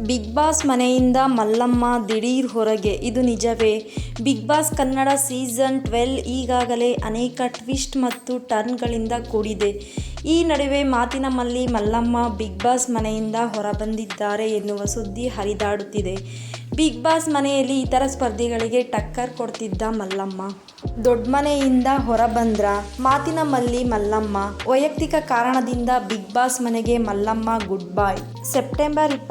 Big boss ಮನೆಯಿಂದ ಮಲ್ಲಮ್ಮ ದಿಢೀರ್ ಹೊರಗೆ. ಇದು ನಿಜವೇ? Bigg Boss Kannada season twelve ಈಗಾಗಲೇ ಅನೇಕ ಟ್ವಿಸ್ಟ್ ಮತ್ತು ಟರ್ನ್ಗಳಿಂದ ಕೂಡಿದೆ. ಈ ನಡುವೆ ಮಾತಿನ ಮಲ್ಲಿ ಮಲ್ಲಮ್ಮ ಬಿಗ್ ಬಾಸ್ ಮನೆಯಿಂದ ಹೊರಬಂದಿದ್ದಾರೆ ಎನ್ನುವ ಸುದ್ದಿ ಹರಿದಾಡುತ್ತಿದೆ. ಬಿಗ್ ಬಾಸ್ ಮನೆಯಲ್ಲಿ ಇತರ ಸ್ಪರ್ಧಿಗಳಿಗೆ ಟಕ್ಕರ್ ಕೊಡ್ತಿದ್ದ ಮಲ್ಲಮ್ಮ. ದೊಡ್ಡ ಮನೆಯಿಂದ ಹೊರಬಂದ್ರ ಮಾತಿನ ಮಲ್ಲಿ ಮಲ್ಲಮ್ಮ, ವೈಯಕ್ತಿಕ ಕಾರಣದಿಂದ ಬಿಗ್ ಬಾಸ್ ಮನೆಗೆ ಮಲ್ಲಮ್ಮ ಗುಡ್ ಬಾಯ್. September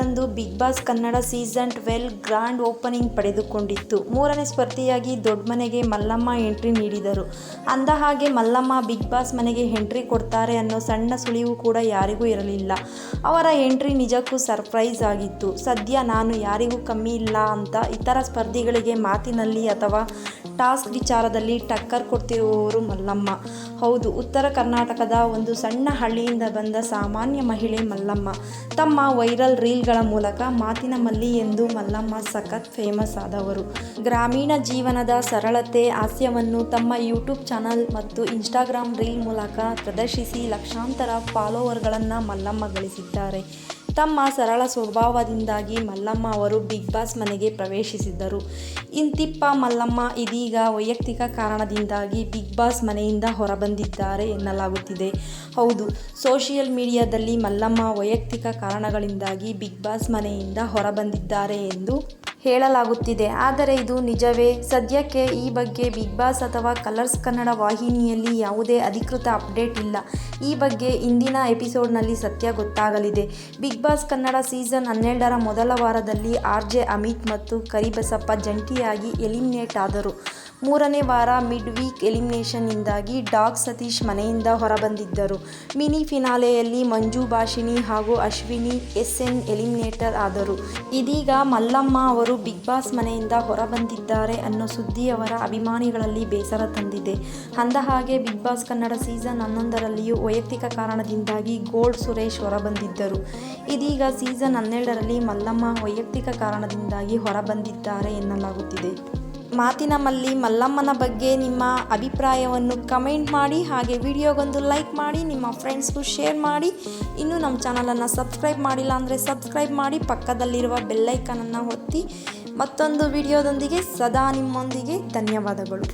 ಇಪ್ಪತ್ತೆಂಟರಂದು Bigg Boss Kannada season twelve grand opening ಪಡೆದುಕೊಂಡಿತ್ತು. ಮೂರನೇ ಸ್ಪರ್ಧಿಯಾಗಿ ದೊಡ್ಡ ಮನೆಗೆ ಮಲ್ಲಮ್ಮ ಎಂಟ್ರಿ ನೀಡಿದರು. ಅಂದ ಹಾಗೆ ಮಲ್ಲಮ್ಮ ಬಿಗ್ ಬಾಸ್ ಮನೆಗೆ ಎಂಟ್ರಿ ಕೊಡ್ತಾರೆ ಅನ್ನೋ ಸಣ್ಣ ಸುಳಿವು ಕೂಡ ಯಾರಿಗೂ ಇರಲಿಲ್ಲ. ಅವರ ಎಂಟ್ರಿ ನಿಜಕ್ಕೂ ಸರ್ಪ್ರೈಸ್ ಆಗಿತ್ತು. ಸದ್ಯ ನಾನು ಯಾರಿಗೂ ಕಮ್ಮಿ ಇಲ್ಲ ಅಂತ ಇತರ ಸ್ಪರ್ಧಿಗಳಿಗೆ ಮಾತಿನಲ್ಲಿ ಅಥವಾ ಟಾಸ್ಕ್ ವಿಚಾರದಲ್ಲಿ ಟಕ್ಕರ್ ಕೊಡ್ತಿರುವವರು ಮಲ್ಲಮ್ಮ. ಹೌದು, ಉತ್ತರ ಕರ್ನಾಟಕದ ಒಂದು ಸಣ್ಣ ಹಳ್ಳಿಯಿಂದ ಬಂದ ಸಾಮಾನ್ಯ ಮಹಿಳೆ ಮಲ್ಲಮ್ಮ. ತಮ್ಮ ವೈರಲ್ ರೀಲ್ಗಳ ಮೂಲಕ ಮಾತಿನ ಮಲ್ಲಿ ಎಂದು ಮಲ್ಲಮ್ಮ ಸಖತ್ ಫೇಮಸ್ ಆದವರು. ಗ್ರಾಮೀಣ ಜೀವನದ ಸರಳತೆ, ಹಾಸ್ಯವನ್ನು ತಮ್ಮ ಯೂಟ್ಯೂಬ್ ಚಾನಲ್ ಮತ್ತು ಇನ್ಸ್ಟಾಗ್ರಾಮ್ ರೀಲ್ ಮೂಲಕ ಪ್ರದರ್ಶಿಸಿ ಲಕ್ಷಾಂತರ ಫಾಲೋವರ್ಗಳನ್ನು ಮಲ್ಲಮ್ಮ ಗಳಿಸಿದ್ದಾರೆ. ತಮ್ಮ ಸರಳ ಸ್ವಭಾವದಿಂದಾಗಿ ಮಲ್ಲಮ್ಮ ಅವರು ಬಿಗ್ ಬಾಸ್ ಮನೆಗೆ ಪ್ರವೇಶಿಸಿದ್ದರು. ಇಂತಿಪ್ಪ ಮಲ್ಲಮ್ಮ ಇದೀಗ ವೈಯಕ್ತಿಕ ಕಾರಣದಿಂದಾಗಿ ಬಿಗ್ ಬಾಸ್ ಮನೆಯಿಂದ ಹೊರಬಂದಿದ್ದಾರೆ ಎನ್ನಲಾಗುತ್ತಿದೆ. ಹೌದು, ಸೋಷಿಯಲ್ ಮೀಡಿಯಾದಲ್ಲಿ ಮಲ್ಲಮ್ಮ ವೈಯಕ್ತಿಕ ಕಾರಣಗಳಿಂದಾಗಿ ಬಿಗ್ ಬಾಸ್ ಮನೆಯಿಂದ ಹೊರಬಂದಿದ್ದಾರೆ ಎಂದು ಹೇಳಲಾಗುತ್ತಿದೆ. ಆದರೆ ಇದು ನಿಜವೇ? ಸದ್ಯಕ್ಕೆ ಈ ಬಗ್ಗೆ ಬಿಗ್ ಬಾಸ್ ಅಥವಾ ಕಲರ್ಸ್ ಕನ್ನಡ ವಾಹಿನಿಯಲ್ಲಿ ಯಾವುದೇ ಅಧಿಕೃತ ಅಪ್ಡೇಟ್ ಇಲ್ಲ. ಈ ಬಗ್ಗೆ ಇಂದಿನ ಎಪಿಸೋಡ್ನಲ್ಲಿ ಸತ್ಯ ಗೊತ್ತಾಗಲಿದೆ. ಬಿಗ್ ಬಾಸ್ ಕನ್ನಡ ಸೀಸನ್ ಹನ್ನೆರಡರ ಮೊದಲ ವಾರದಲ್ಲಿ ಆರ್ ಜೆ ಅಮಿತ್ ಮತ್ತು ಕರಿಬಸಪ್ಪ ಜಂಟಿಯಾಗಿ ಎಲಿಮಿನೇಟ್ ಆದರು. ಮೂರನೇ ವಾರ ಮಿಡ್ ವೀಕ್ ಎಲಿಮಿನೇಷನ್ನಿಂದಾಗಿ ಡಾಗ್ ಸತೀಶ್ ಮನೆಯಿಂದ ಹೊರಬಂದಿದ್ದರು. ಮಿನಿ ಫಿನಾಲೆಯಲ್ಲಿ ಮಂಜು ಭಾಷಿಣಿ ಹಾಗೂ ಅಶ್ವಿನಿ ಎಸ್ ಎನ್ ಎಲಿಮಿನೇಟರ್ ಆದರು. ಇದೀಗ ಮಲ್ಲಮ್ಮ ಅವರು ಬಿಗ್ ಬಾಸ್ ಮನೆಯಿಂದ ಹೊರಬಂದಿದ್ದಾರೆ ಅನ್ನೋ ಸುದ್ದಿ ಅವರ ಅಭಿಮಾನಿಗಳಲ್ಲಿ ಬೇಸರ ತಂದಿದೆ. ಅಂದ ಹಾಗೆ ಬಿಗ್ ಬಾಸ್ ಕನ್ನಡ ಸೀಸನ್ ಹನ್ನೊಂದರಲ್ಲಿಯೂ ವೈಯಕ್ತಿಕ ಕಾರಣದಿಂದಾಗಿ ಗೋಲ್ಡ್ ಸುರೇಶ್ ಹೊರಬಂದಿದ್ದರು. ಇದೀಗ ಸೀಸನ್ ಹನ್ನೆರಡರಲ್ಲಿ ಮಲ್ಲಮ್ಮ ವೈಯಕ್ತಿಕ ಕಾರಣದಿಂದಾಗಿ ಹೊರಬಂದಿದ್ದಾರೆ ಎನ್ನಲಾಗುತ್ತಿದೆ. ಮಾತಿನ ಮಲ್ಲಿ ಮಲ್ಲಮ್ಮನ ಬಗ್ಗೆ ನಿಮ್ಮ ಅಭಿಪ್ರಾಯವನ್ನು ಕಮೆಂಟ್ ಮಾಡಿ, ಹಾಗೆ ವಿಡಿಯೋಗೊಂದು ಲೈಕ್ ಮಾಡಿ, ನಿಮ್ಮ ಫ್ರೆಂಡ್ಸ್ಗೂ ಶೇರ್ ಮಾಡಿ. ಇನ್ನೂ ನಮ್ಮ ಚಾನಲನ್ನು ಸಬ್ಸ್ಕ್ರೈಬ್ ಮಾಡಿಲ್ಲ ಅಂದರೆ ಸಬ್ಸ್ಕ್ರೈಬ್ ಮಾಡಿ, ಪಕ್ಕದಲ್ಲಿರುವ ಬೆಲ್ಲೈಕನನ್ನು ಒತ್ತಿ. ಮತ್ತೊಂದು ವಿಡಿಯೋದೊಂದಿಗೆ ಸದಾ ನಿಮ್ಮೊಂದಿಗೆ. ಧನ್ಯವಾದಗಳು.